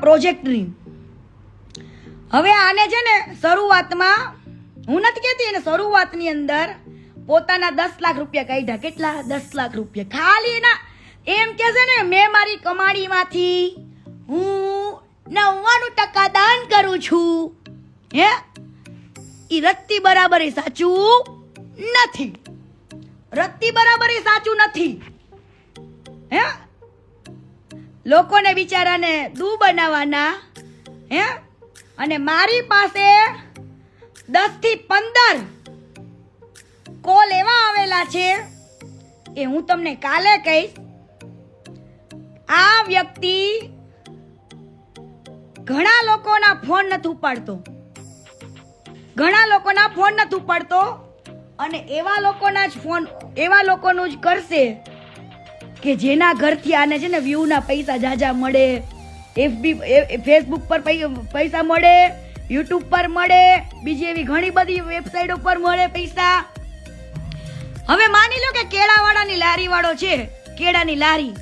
પ્રોજેક્ટની હવે આને છે ને શરૂઆતમાં, હું નથી કહેતી એને શરૂઆતની અંદર પોતાના દસ લાખ રૂપિયા કાઢ્યા. કેટલા? દસ લાખ રૂપિયા. ખાલી એના, એમ કે છે ને, મેં મારી કમાણીમાંથી હું નવ્વાણું ટકા દાન કરું છું. હે? એ રત્તી બરાબર એ સાચું નથી. રત્તી બરાબર એ સાચું નથી. હે? લોકોને બિચારાને દૂ બનાવવાના, હે? અને મારી પાસે દસથી પંદર કોલ એવા આવેલા છે એ હું તમને કાલે કહીશ, આ વ્યક્તિ ઘણા લોકોના ફોન નથી ઉપાડતો. ઘણા લોકોના ફોન નથી ઉપાડતો અને એવા લોકોના જ ફોન, એવા લોકોનું જ કરશે કે જેના ઘરથી આને છે ને વ્યૂના પૈસા જાજા મળે એફબી ફેસબુક પર પૈસા મળે યુટ્યુબ પર મળે, બીજી એવી ઘણી બધી વેબસાઇટ ઉપર મળે પૈસા. હવે માની લો કે કેળાવાળાની લારી વાળો છે, કેળાની લારી.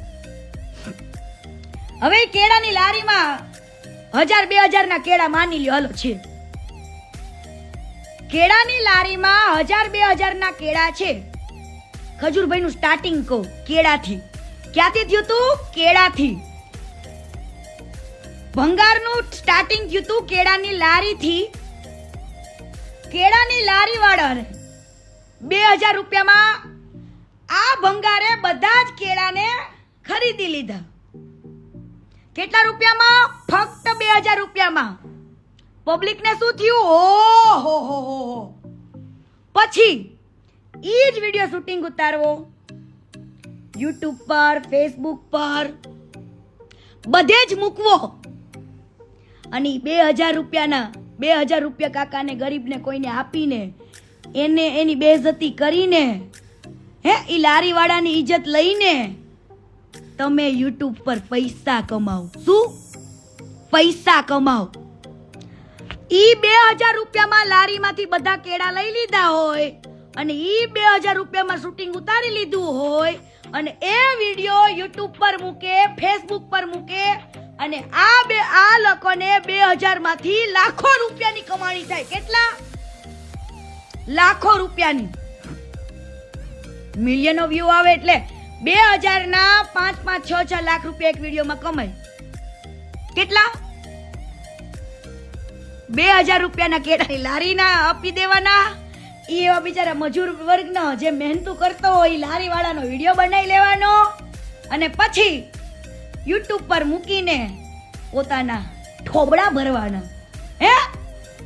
હવે કેળાની લારીમાં હજાર બે હજાર ના કેળા માની લ્યો, હાલો છે. કેળાની લારીમાં હજાર બે હજાર ના કેળા છે. ખજૂરભાઈ નું સ્ટાર્ટિંગ કહું, કેળાથી. ક્યાંથી થયું તું? કેળાથી. ભંગારનું સ્ટાર્ટિંગ થયું તું કેળાની લારીથી. કેળાની લારી વાળાને બે હજાર રૂપિયામાં આ ભંગારે બધા જ કેળાને ખરીદી લીધા. કેટલા રૂપિયામાં? ફક્ત બે હજાર રૂપિયામાં. પબ્લિકને શું થયું? ઓ હો હો હો. પછી ઈ જ વીડિયો શૂટિંગ ઉતારવો. યુટ્યુબ પર ફેસબુક પર. બધે જ મૂકવો. અને બે હજાર રૂપિયાના, બે હજાર રૂપિયા કાકાને, ગરીબને કોઈને આપીને, એને એની બેઝતી કરીને, હે એ લારીવાળાની ઇજ્જત લઈને તમે યુટ્યુબ પર પૈસા કમાઓ શું? પૈસા કમાઓ ઈ બે હજાર રૂપિયામાં લારીમાંથી બધા કેળા લઈ લીધા હોય. અને ઈ બે હજાર રૂપિયામાં શૂટિંગ ઉતારી લીધું હોય અને એ વીડિયો યુટ્યુબ પર મૂકે ફેસબુક પર મૂકે અને આ બે, આ લોકોને બે હજારમાંથી લાખો રૂપિયાની કમાણી થાય. કેટલા? લાખો રૂપિયાની. મિલિયનો વ્યૂ આવે એટલે બે હજાર ના પાંચ પાંચ, છ છ લાખ રૂપિયા એક વિડીયોમાં કમાય. કેટલા? બે હજાર રૂપિયાના કેળાની લારીના આપી દેવાના. એવા બિચારા મજૂર વર્ગનો જે મહેનતુ કરતો હોય, ઈ લારી વાળાનો વીડિયો બનાવી લેવાનો અને પછી યુટ્યુબ પર મૂકીને પોતાના ઠોબડા ભરવાના. હે?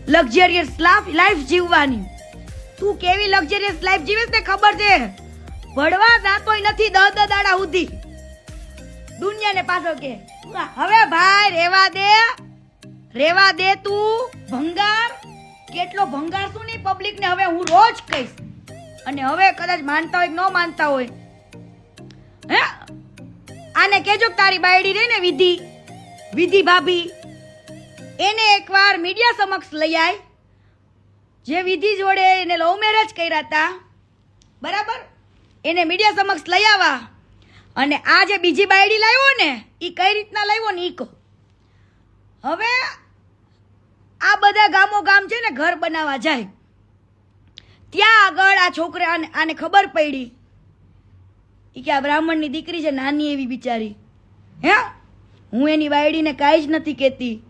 લક્ઝરિયસ લાઈફ જીવવાની. તું કેવી લક્ઝરિયસ લાઈફ જીવીશ ને ખબર છે? ભણવા જાતોય નથી દ દ દાડા સુધી. દુનિયાને પાછો કે, હવે ભાઈ, રેવા દે. રેવા દે તું, ભંગાર. કેટલો ભંગારશું નહીં પબ્લિક ને હવે હું રોજ કહીશ. અને હવે કદાચ માનતા હોય ન માનતા હોય. હે? આને કેજો કે તારી બાયડી રહી ને વિધિ વિધિ ભાભી, એને એકવાર મીડિયા સમક્ષ લઈ આય. જે વિધિ જોડે એને લવ મેરેજ કર્યા હતા બરાબર? એને મીડિયા સમક્ષ લઈ આવવા અને આ જે બીજી બાયડી લાવ્યો ને એ કઈ રીતના લાવ્યો ને એ કહો. હવે બધા ગામો ગામ છે ને ઘર બનાવવા જાય. ત્યાં આગળ આ છોકરા આને ખબર પડી. ઈ કે આ બ્રાહ્મણની દીકરી છે નાની એવી બિચારી. હે? હું એની વાયડીને કાંઈ જ નથી કહેતી.